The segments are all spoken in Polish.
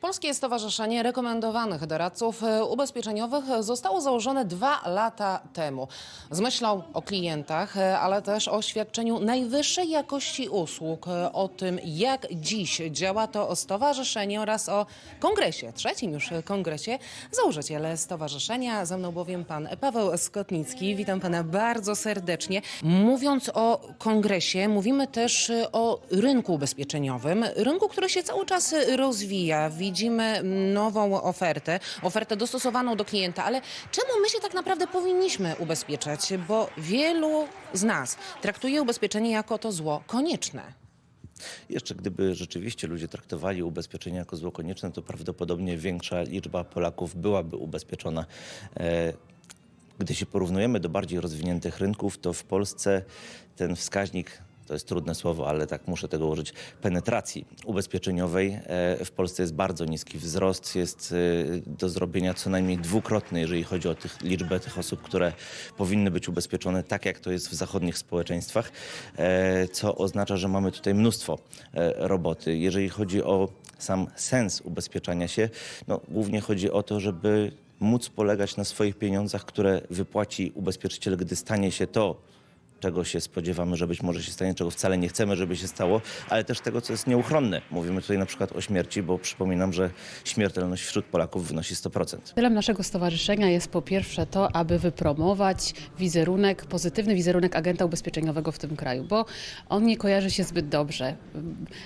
Polskie Stowarzyszenie Rekomendowanych Doradców e, Ubezpieczeniowych zostało założone dwa lata temu z myślą o klientach, e, ale też o świadczeniu najwyższej jakości usług, e, o tym jak dziś działa to stowarzyszenie oraz o kongresie, trzecim już kongresie założyciele stowarzyszenia. Ze mną bowiem pan Paweł Skotnicki. Witam pana bardzo serdecznie. Mówiąc o kongresie, mówimy też o rynku ubezpieczeniowym, rynku, który się cały czas rozwija. Widzimy nową ofertę, ofertę dostosowaną do klienta, ale czemu my się tak naprawdę powinniśmy ubezpieczać? Bo wielu z nas traktuje ubezpieczenie jako to zło konieczne. Jeszcze gdyby rzeczywiście ludzie traktowali ubezpieczenie jako zło konieczne, to prawdopodobnie większa liczba Polaków byłaby ubezpieczona. E, Gdy się porównujemy do bardziej rozwiniętych rynków, to w Polsce ten wskaźnik, to jest trudne słowo, ale tak muszę tego użyć, penetracji ubezpieczeniowej e, w Polsce jest bardzo niski. Wzrost jest e, do zrobienia co najmniej dwukrotny, jeżeli chodzi o tych, liczbę tych osób, które powinny być ubezpieczone, tak jak to jest w zachodnich społeczeństwach, e, co oznacza, że mamy tutaj mnóstwo roboty. Jeżeli chodzi o sam sens ubezpieczania się, no, głównie chodzi o to, żeby móc polegać na swoich pieniądzach, które wypłaci ubezpieczyciel, gdy stanie się to, czego się spodziewamy, że być może się stanie, czego wcale nie chcemy, żeby się stało, ale też tego, co jest nieuchronne. Mówimy tutaj na przykład o śmierci, bo przypominam, że śmiertelność wśród Polaków wynosi 100%. Celem naszego stowarzyszenia jest po pierwsze to, aby wypromować wizerunek, pozytywny wizerunek agenta ubezpieczeniowego w tym kraju, bo on nie kojarzy się zbyt dobrze.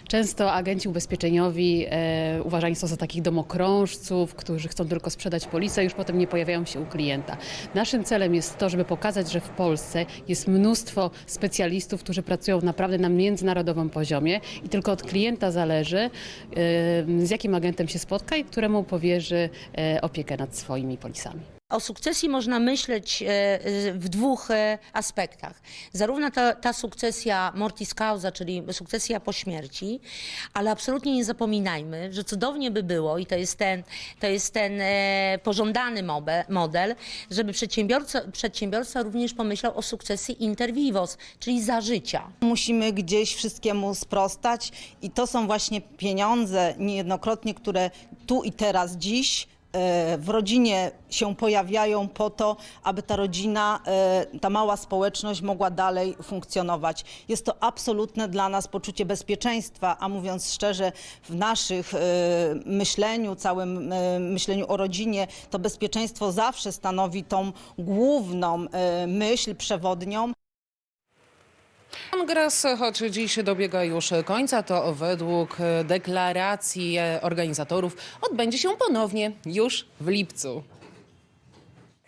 Często agenci ubezpieczeniowi e, uważani są za takich domokrążców, którzy chcą tylko sprzedać polisę, już potem nie pojawiają się u klienta. Naszym celem jest to, żeby pokazać, że w Polsce jest mnóstwo specjalistów, którzy pracują naprawdę na międzynarodowym poziomie i tylko od klienta zależy, z jakim agentem się spotka i któremu powierzy e, opiekę nad swoimi polisami. O sukcesji można myśleć e, w dwóch e, aspektach. Zarówno ta, ta sukcesja mortis causa, czyli sukcesja po śmierci, ale absolutnie nie zapominajmy, że cudownie by było, i to jest ten, to jest ten e, pożądany model, żeby przedsiębiorca, przedsiębiorca również pomyślał o sukcesji inter vivos, czyli za życia. Musimy gdzieś wszystkiemu sprostać i to są właśnie pieniądze niejednokrotnie, które tu i teraz, dziś e, w rodzinie się pojawiają po to, aby ta rodzina, e, ta mała społeczność mogła dalej funkcjonować. Jest to absolutne dla nas poczucie bezpieczeństwa, a mówiąc szczerze, w naszych e, myśleniu, całym e, myśleniu o rodzinie, to bezpieczeństwo zawsze stanowi tą główną e, myśl przewodnią. Kongres, choć dziś dobiega już końca, to według deklaracji organizatorów odbędzie się ponownie już w lipcu.